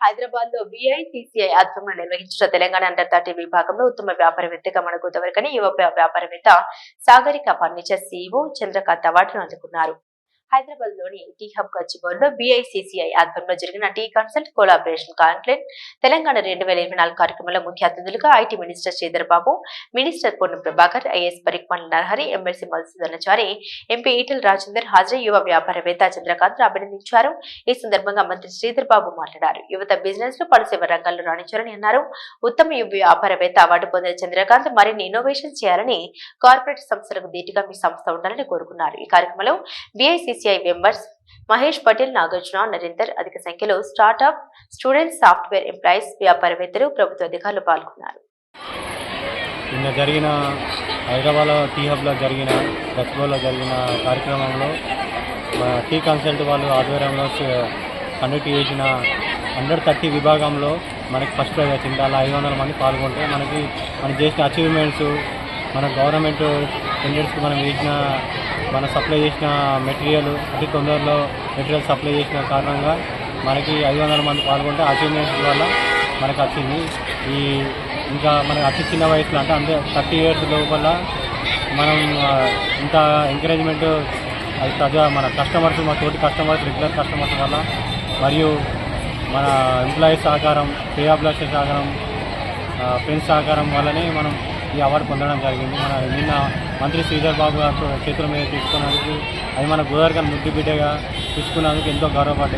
హైదరాబాద్లో బిఐసిసిఐ ఆధ్వర్యంలో నిర్వహించిన తెలంగాణ అండర్ థర్టీ విభాగంలో ఉత్తమ వ్యాపారవేత్తగా మన గోదావరికని యువ వ్యాపారవేత్త సాగరిక ఫర్నిచర్ సీఈఓ చంద్రకాంత్ అవార్డును అందుకున్నారు. హైదరాబాద్లోని టీ హబ్ గచ్చిబౌలిలో బిఐసిసిఐ ఆధ్వర్యంలో జరిగిన T consult collaboration conclave Telangana రెండు వేల ఇరవై నాలుగు కార్యక్రమంలో ముఖ్య అతిథులుగా IT minister Sridhar Babu minister Ponnam Prabhakar IS పరిక్మల్ Narahari MLC Madhusudanachari MP Etela Rajender హాజరై యువ వ్యాపారవేత్త చంద్రకాంత్ అభినందించారు. ఈ సందర్భంగా మంత్రి శ్రీధర్ బాబు మాట్లాడారు. యువత బిజినెస్లో పలుసేవ రంగాల్లో రాణించారని అన్నారు. ఉత్తమ యువ వ్యాపారవేత్త అవార్డు పొందిన చంద్రకాంత్ మరిన్ని ఇన్నోవేషన్ చేయాలని కార్పొరేట్ సంస్థలకు ధీటుగా మీ సంస్థ ఉండాలని కోరుకున్నారు. ఈ కార్యక్రమంలో బిఐసిసిఐ మెంబర్స్ మహేష్ పటేల్ నాగార్జున నరేందర్ అధిక సంఖ్యలో స్టార్టప్ స్టూడెంట్స్ సాఫ్ట్వేర్ ఎంప్లాయీస్ వ్యాపారవేత్తలు ప్రభుత్వ అధికారులు పాల్గొన్నారు. నిన్న జరిగిన హైదరాబాద్ టీ హబ్లో జరిగిన గచ్చిబౌలిలో జరిగిన కార్యక్రమంలో టీ కన్సల్ట్ వాళ్ళు ఆధ్వర్యంలో కండక్ట్ చేసిన హండ్రెడ్ థర్టీ విభాగంలో మనకి ఫస్ట్ ప్రైజ్ వచ్చింది. అలా ఐదు వందల మంది పాల్గొంటే మనకి మనం చేసిన అచీవ్మెంట్స్ మన గవర్నమెంట్ టెండర్స్కి మనం వేసిన మన సప్లై చేసిన మెటీరియల్ అతి తొందరలో మెటీరియల్ సప్లై చేసిన కారణంగా మనకి ఐదు వందల మంది పాల్గొంటే అచీవ్మెంట్స్ వల్ల మనకు వచ్చింది. ఈ ఇంకా మనకి అతి చిన్న వయసులో అంటే అంతే థర్టీ ఇయర్స్ లోపల మనం ఇంత ఎంకరేజ్మెంట్ అది ప్రజా మన కస్టమర్స్ మా తోటి కస్టమర్స్ రెగ్యులర్ కస్టమర్స్ వల్ల మరియు మన ఎంప్లాయీస్ సహకారం శ్రేయాభిలాష సహకారం ఫ్రెండ్స్ సహకారం వల్లనే మనం ఈ అవార్డు పొందడం జరిగింది. మన నిన్న మంత్రి శ్రీధర్ బాబు గారు చేతుల మీద తీసుకున్నందుకు అది మన గోదావరి ముద్దు బిడ్డగా తీసుకున్నందుకు ఎంతో గౌరవపడ్డాయి